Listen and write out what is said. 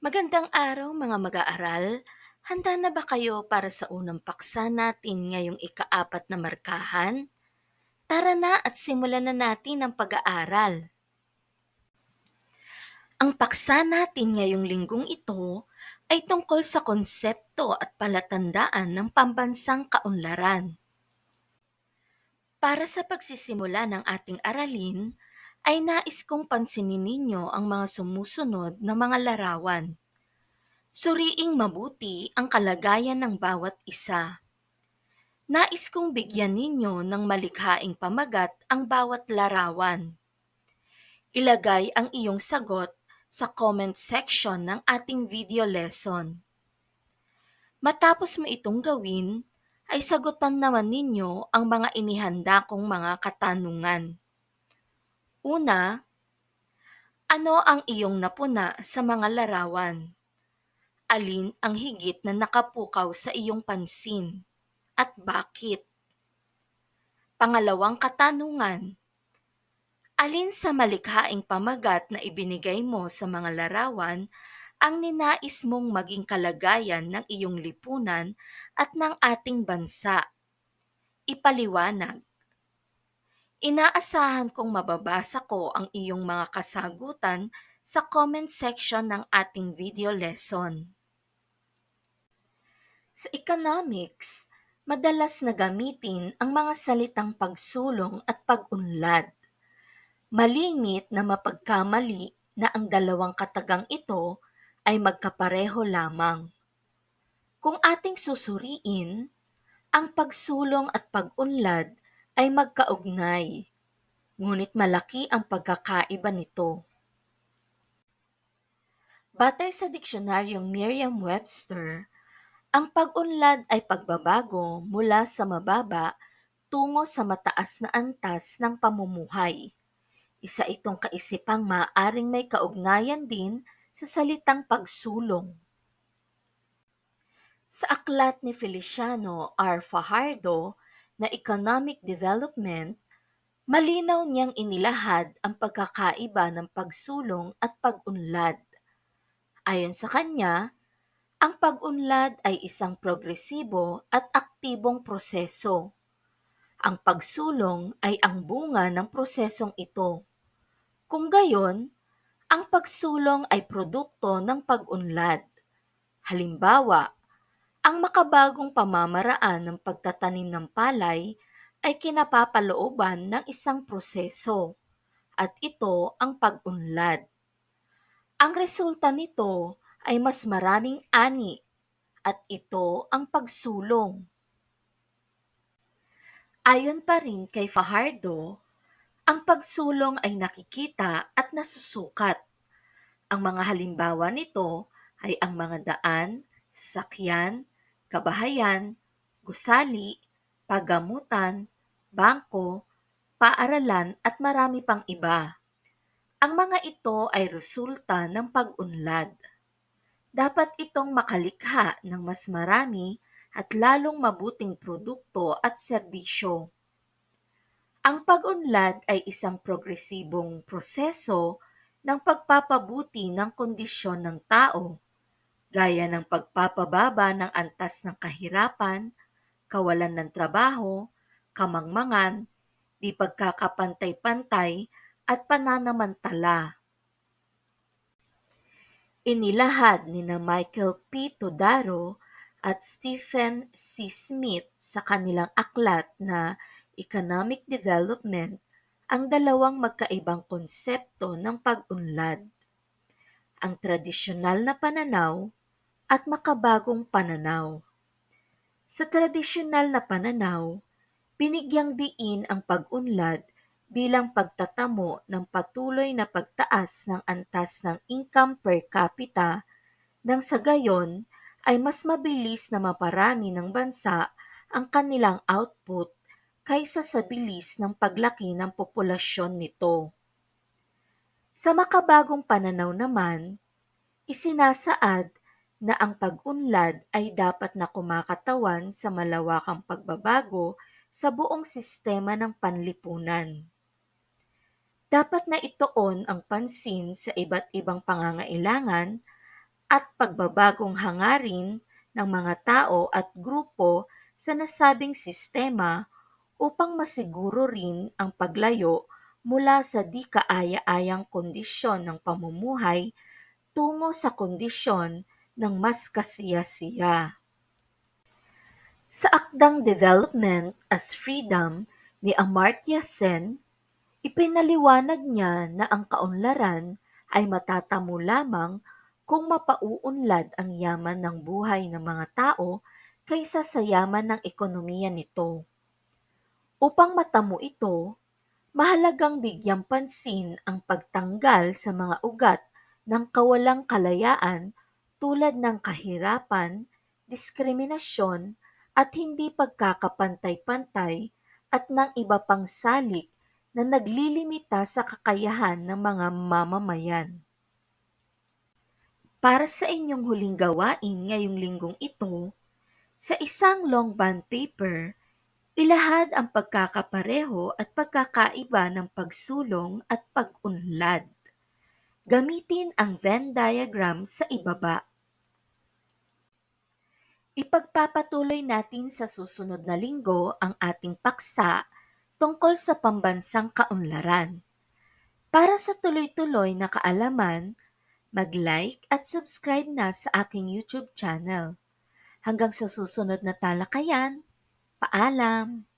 Magandang araw mga mag-aaral. Handa na ba kayo para sa unang paksa natin ngayong ikaapat na markahan? Tara na at simulan na natin ang pag-aaral. Ang paksa natin ngayong linggong ito ay tungkol sa konsepto at palatandaan ng pambansang kaunlaran. Para sa pagsisimula ng ating aralin, ay nais kong pansinin ninyo ang mga sumusunod na mga larawan. Suriing mabuti ang kalagayan ng bawat isa. Nais kong bigyan ninyo ng malikhaing pamagat ang bawat larawan. Ilagay ang iyong sagot sa comment section ng ating video lesson. Matapos mo itong gawin, ay sagutan naman ninyo ang mga inihanda kong mga katanungan. Una, ano ang iyong napuna sa mga larawan? Alin ang higit na nakapukaw sa iyong pansin? At bakit? Pangalawang katanungan, alin sa malikhaing pamagat na ibinigay mo sa mga larawan ang ninais mong maging kalagayan ng iyong lipunan at ng ating bansa? Ipaliwanag. Inaasahan kong mababasa ko ang iyong mga kasagutan sa comment section ng ating video lesson. Sa economics, madalas na gamitin ang mga salitang pagsulong at pag-unlad. Malingit na mapagkamali na ang dalawang katagang ito ay magkapareho lamang. Kung ating susuriin, ang pagsulong at pag-unlad ay magkaugnay, ngunit malaki ang pagkakaiba nito. Batay sa diksionaryong Merriam-Webster, ang pag-unlad ay pagbabago mula sa mababa tungo sa mataas na antas ng pamumuhay. Isa itong kaisipang maaaring may kaugnayan din sa salitang pagsulong. Sa aklat ni Feliciano R. Fajardo na Economic Development, malinaw niyang inilahad ang pagkakaiba ng pagsulong at pag-unlad. Ayon sa kanya, ang pag-unlad ay isang progresibo at aktibong proseso. Ang pagsulong ay ang bunga ng prosesong ito. Kung gayon, ang pagsulong ay produkto ng pag-unlad. Halimbawa, ang makabagong pamamaraan ng pagtatanim ng palay ay kinapapalooban ng isang proseso at ito ang pag-unlad. Ang resulta nito ay mas maraming ani at ito ang pagsulong. Ayon pa rin kay Fajardo, ang pagsulong ay nakikita at nasusukat. Ang mga halimbawa nito ay ang mga daan, sasakyan, kabahayan, gusali, pagamutan, bangko, paaralan at marami pang iba. Ang mga ito ay resulta ng pag-unlad. Dapat itong makalikha ng mas marami at lalong mabuting produkto at serbisyo. Ang pag-unlad ay isang progresibong proseso ng pagpapabuti ng kondisyon ng tao gaya ng pagpapababa ng antas ng kahirapan, kawalan ng trabaho, kamangmangan, di pagkakapantay-pantay at pananamantala. Inilahad ni na Michael P. Todaro at Stephen C. Smith sa kanilang aklat na Economic Development ang dalawang magkaibang konsepto ng pag-unlad. Ang tradisyonal na pananaw at makabagong pananaw. Sa tradisyonal na pananaw, binigyang diin ang pag-unlad bilang pagtatamo ng patuloy na pagtaas ng antas ng income per capita nang sa gayon ay mas mabilis na maparami ng bansa ang kanilang output kaysa sa bilis ng paglaki ng populasyon nito. Sa makabagong pananaw naman, isinasaad na ang pag-unlad ay dapat na kumakatawan sa malawakang pagbabago sa buong sistema ng panlipunan. Dapat na itoon ang pansin sa iba't ibang pangangailangan at pagbabagong hangarin ng mga tao at grupo sa nasabing sistema upang masiguro rin ang paglayo mula sa di kaaya-ayang kondisyon ng pamumuhay tungo sa kondisyon ng mas kasiya-siya. Sa akdang Development as Freedom ni Amartya Sen, ipinaliwanag niya na ang kaunlaran ay matatamo lamang kung mapauunlad ang yaman ng buhay ng mga tao kaysa sa yaman ng ekonomiya nito. Upang matamo ito, mahalagang bigyang pansin ang pagtanggal sa mga ugat ng kawalang kalayaan tulad ng kahirapan, diskriminasyon, at hindi pagkakapantay-pantay at ng iba pang salik na naglilimita sa kakayahan ng mga mamamayan. Para sa inyong huling gawain ngayong linggong ito, sa isang long bond paper, ilahad ang pagkakapareho at pagkakaiba ng pagsulong at pag-unlad. Gamitin ang Venn diagram sa ibaba. Ipagpapatuloy natin sa susunod na linggo ang ating paksa tungkol sa pambansang kaunlaran. Para sa tuloy-tuloy na kaalaman, mag-like at subscribe na sa aking YouTube channel. Hanggang sa susunod na talakayan, paalam!